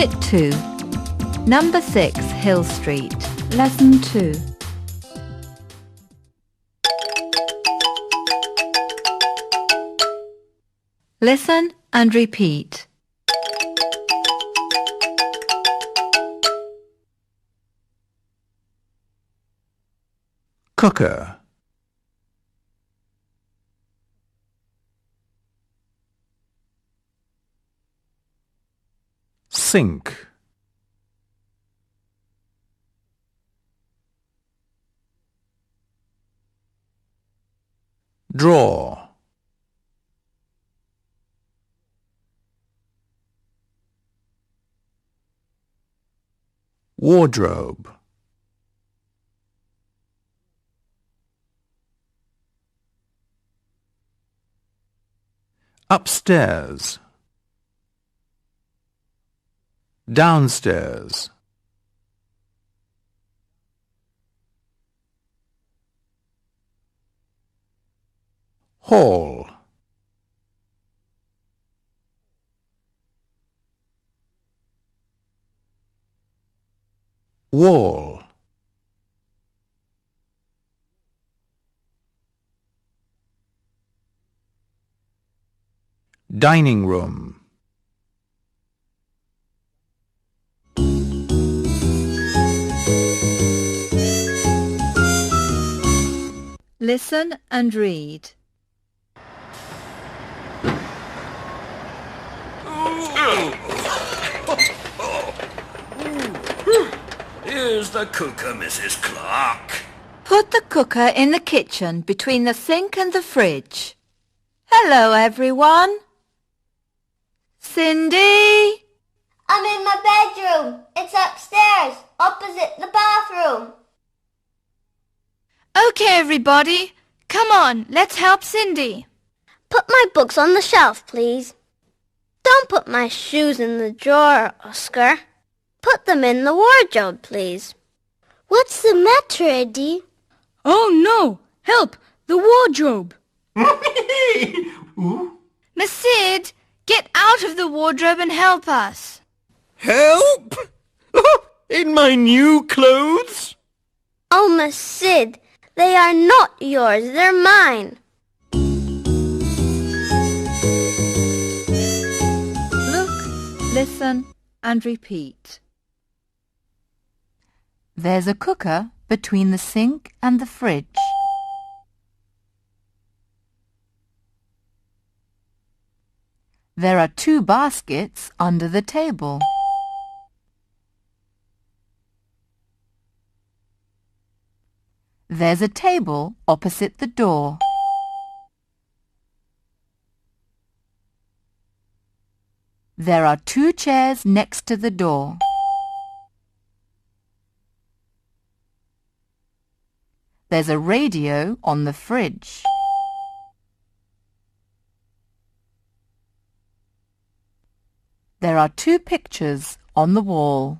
Unit 2 Number 6 Hill Street Lesson 2 Listen and repeat. Cooker. Sink. Draw. Wardrobe. Upstairs. Downstairs. Hall. Wall. Dining room. Listen and read. Here's the cooker, Mrs. Clark. Put the cooker in the kitchen between the sink and the fridge. Hello, everyone. Cindy? I'm in my bedroom. It's upstairs, opposite the bathroom. Okay, everybody. Come on, let's help Cindy. Put my books on the shelf, please. Don't put my shoes in the drawer, Oscar. Put them in the wardrobe, please. What's the matter, Eddie? Oh no! Help! The wardrobe! Miss Sid, get out of the wardrobe and help us. Help! In my new clothes? Oh, Miss Sid, they are not yours. They're mine. Look, listen and repeat. There's a cooker between the sink and the fridge. There are two baskets under the table. There's a table opposite the door. There are two chairs next to the door. There's a radio on the fridge. There are two pictures on the wall.